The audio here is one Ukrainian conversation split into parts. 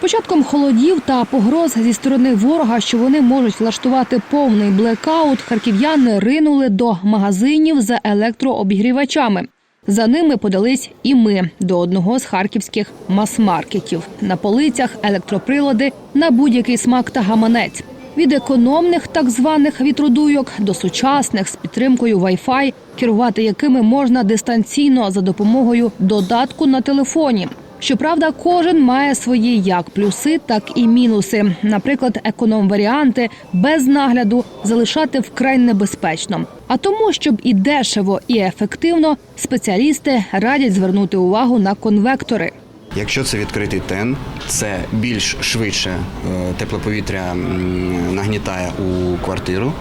початком холодів та погроз зі сторони ворога, що вони можуть влаштувати повний блекаут, харків'яни ринули до магазинів за електрообігрівачами. За ними подались і ми до одного з харківських мас-маркетів. На полицях електроприлади на будь-який смак та гаманець. Від економних так званих вітродуйок до сучасних з підтримкою Wi-Fi, керувати якими можна дистанційно за допомогою додатку на телефоні. Щоправда, кожен має свої як плюси, так і мінуси. Наприклад, економ-варіанти без нагляду залишати вкрай небезпечно. А тому, щоб і дешево, і ефективно, спеціалісти радять звернути увагу на конвектори. Якщо це відкритий тен, це більш швидше е, тепле повітря м, нагнітає у квартиру.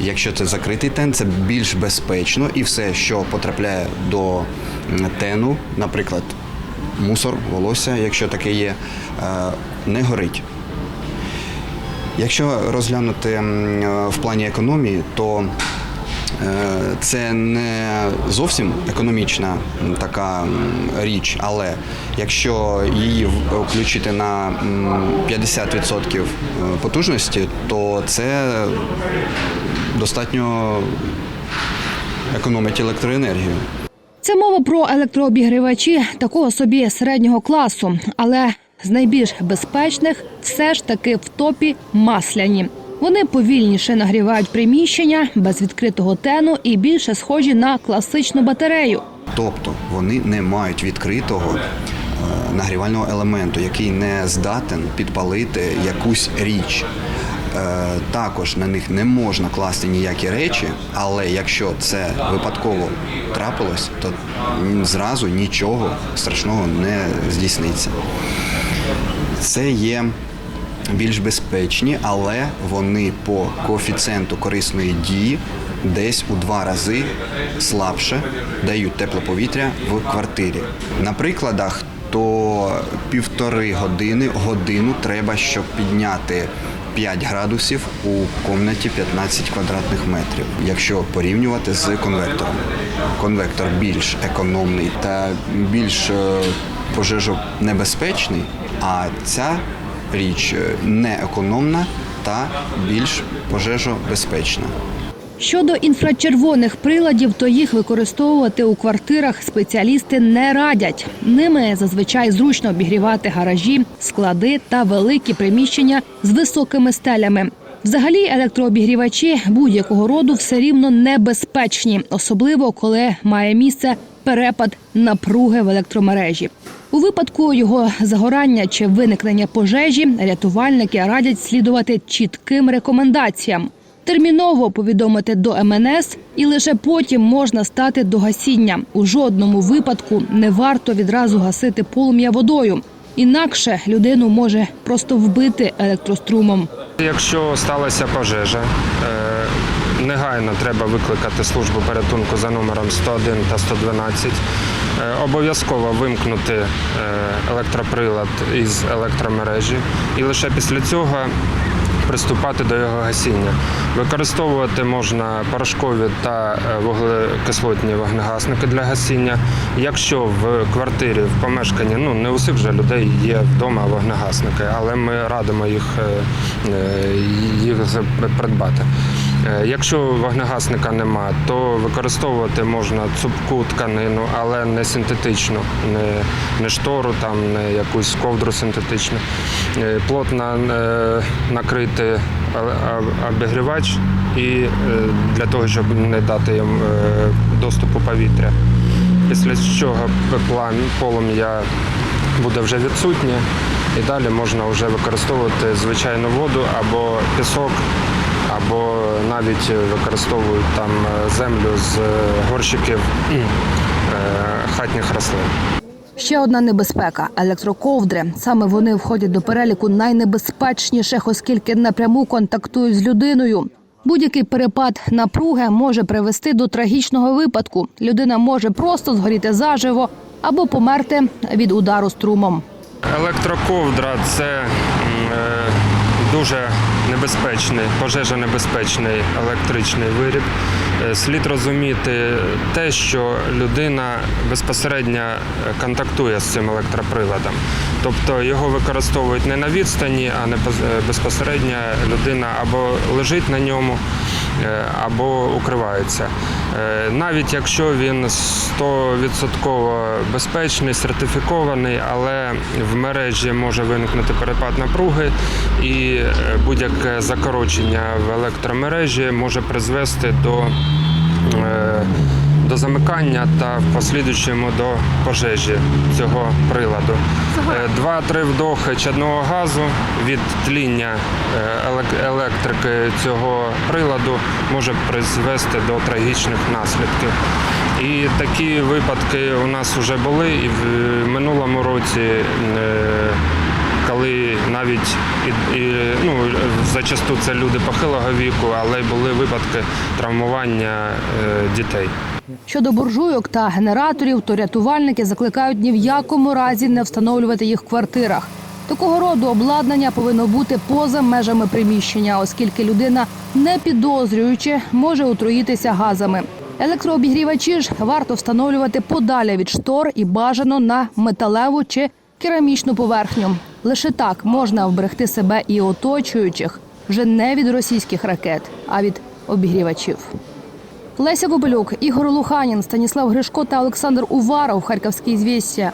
Якщо це закритий тен, це більш безпечно і все, що потрапляє до тену, наприклад, мусор, волосся, якщо таке є, е, не горить. Якщо розглянути е, в плані економії, то е, це не зовсім економічна така річ, але якщо її включити на 50% потужності, то це достатньо економить електроенергію. Це мова про електрообігрівачі такого собі середнього класу, але з найбільш безпечних все ж таки в топі масляні. Вони повільніше нагрівають приміщення без відкритого тену і більше схожі на класичну батарею. Тобто вони не мають відкритого е, нагрівального елементу, який не здатен підпалити якусь річ. Е, Також на них не можна класти ніякі речі, але якщо це випадково трапилось, то зразу нічого страшного не здійсниться. Це є більш безпечні, але вони по коефіцієнту корисної дії десь у два рази слабше дають тепле повітря в квартирі. На прикладах то півтори години, годину треба, щоб підняти 5 градусів у комнаті 15 квадратних метрів, якщо порівнювати з конвектором. Конвектор більш економний та більш е, пожежонебезпечний, а ця річ е, не економна та більш пожежобезпечна. Щодо інфрачервоних приладів, то їх використовувати у квартирах спеціалісти не радять. Ними зазвичай зручно обігрівати гаражі, склади та великі приміщення з високими стелями. Взагалі, електрообігрівачі будь-якого роду все рівно небезпечні, особливо коли має місце перепад напруги в електромережі. У випадку його загорання чи виникнення пожежі рятувальники радять слідувати чітким рекомендаціям. Терміново повідомити до МНС і лише потім можна стати до гасіння. У жодному випадку не варто відразу гасити полум'я водою. Інакше людину може просто вбити електрострумом. Якщо сталася пожежа, е, негайно треба викликати службу порятунку за номером 101 та 112. Е, Обов'язково вимкнути е, електроприлад із електромережі і лише після цього приступати до його гасіння. Використовувати можна порошкові та е, вуглекислотні вогнегасники для гасіння. Якщо в квартирі, в помешканні, ну не у всіх вже людей є вдома вогнегасники, але ми радимо їх, е, е, їх придбати. Е, Якщо вогнегасника нема, то використовувати можна цупку тканину, але не синтетичну, не, не штору, там, не якусь ковдру синтетичну. Е, Плотно е, накрити обігрівач і для того, щоб не дати їм доступу повітря. Після чого полум'я буде вже відсутнє, і далі можна вже використовувати звичайну воду або пісок, або навіть використовують там е, землю з е, горщиків е, хатніх рослин. Ще одна небезпека електроковдри. Саме вони входять до переліку найнебезпечніших, оскільки напряму контактують з людиною. Будь-який перепад напруги може привести до трагічного випадку. Людина може просто згоріти заживо або померти від удару струмом. Електроковдра це дуже небезпечний, пожежонебезпечний електричний виріб. Е, Слід розуміти те, що людина безпосередньо контактує з цим електроприладом. Тобто його використовують не на відстані, а не е, безпосередньо людина або лежить на ньому, або укривається. Е, Навіть якщо він 100% безпечний, сертифікований, але в мережі може виникнути перепад напруги, і е, будь-яке закорочення в електромережі може призвести до, е, до замикання та в послідуючому до пожежі цього приладу. Е, Два-три вдохи чадного газу від тління е, електрики цього приладу може призвести до трагічних наслідків. І такі випадки у нас вже були, і в минулому році, е, коли навіть і, і, ну, зачасту це люди похилого віку, але й були випадки травмування е, дітей. Щодо буржуйок та генераторів, то рятувальники закликають ні в якому разі не встановлювати їх в квартирах. Такого роду обладнання повинно бути поза межами приміщення, оскільки людина, не підозрюючи, може отруїтися газами. Електрообігрівачі ж варто встановлювати подалі від штор і бажано на металеву чи керамічну поверхню. Лише так можна вберегти себе і оточуючих вже не від російських ракет, а від обігрівачів. Леся Бобилюк, Ігор Луханін, Станіслав Гришко та Олександр Уваров. Харківські звістя.